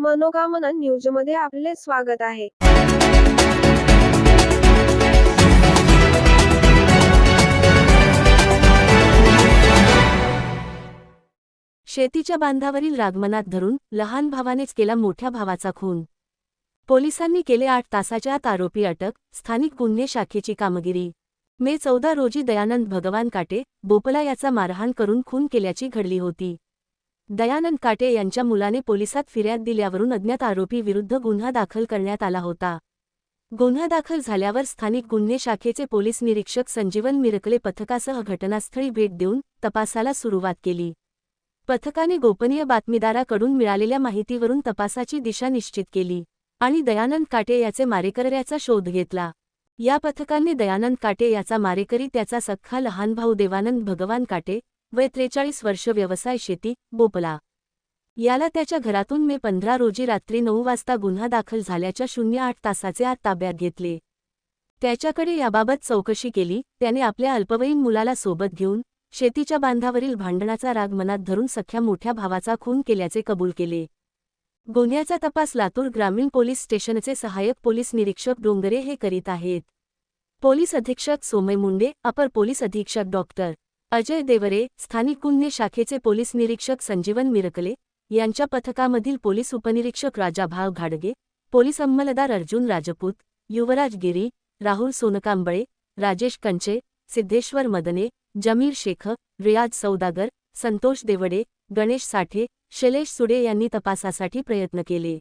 मनोकामना न्यूजमध्ये आपले स्वागत आहे. शेतीच्या बांधावरील रागमनात धरून लहान भावानेच केला मोठ्या भावाचा खून. पोलिसांनी केले आठ तासाच्या आत आरोपी अटक स्थानिक गुन्हे शाखेची कामगिरी. मे चौदा रोजी दयानंद भगवान काटे बोपला याचा मारहाण करून खून केल्याची घडली होती. दयानंद काटे यांच्या मुलाने पोलिसात फिर्याद दिल्यावरून अज्ञात आरोपी विरुद्ध गुन्हा दाखल करण्यात आला होता. गुन्हा दाखल झाल्यावर स्थानिक गुन्हे शाखेचे पोलीस निरीक्षक संजीवन मिरकले पथकासह घटनास्थळी भेट देऊन तपासाला सुरुवात केली. पथकाने गोपनीय बातमीदाराकडून मिळालेल्या माहितीवरून तपासाची दिशा निश्चित केली आणि दयानंद काटे याचे मारेकऱ्याचा शोध घेतला. या पथकाने दयानंद काटे याचा मारेकरी त्याचा सख्खा लहान भाऊ देवानंद भगवान काटे वय त्रेचाळीस वर्ष व्यवसाय शेती बोपला. याला त्याच्या घरातून मे पंधरा रोजी रात्री नऊ वाजता गुन्हा दाखल झाल्याच्या शून्य आठ तासाचे आत ताब्यात घेतले. त्याच्याकडे याबाबत चौकशी केली त्याने आपल्या अल्पवयीन मुलाला सोबत घेऊन शेतीच्या बांधावरील भांडणाचा राग मनात धरून सख्या मोठ्या भावाचा खून केल्याचे कबूल केले. गुन्ह्याचा तपास लातूर ग्रामीण पोलीस स्टेशनचे सहाय्यक पोलीस निरीक्षक डोंगरे हे करीत आहेत. पोलीस अधीक्षक सोमय मुंडे अपर पोलीस अधीक्षक डॉक्टर अजय देवरे स्थानिक गुन्हे शाखेचे पोलीस निरीक्षक संजीवन मिरकले यांच्या पथकामधील पोलीस उपनिरीक्षक राजाभाव घाडगे पोलीस अंमलदार अर्जुन राजपूत युवराज गिरी राहुल सोनकांबळे राजेश कंचे सिद्धेश्वर मदने जमीर शेख रियाज सौदागर संतोष देवडे गणेश साठे शैलेश सुडे यांनी तपासासाठी प्रयत्न केले.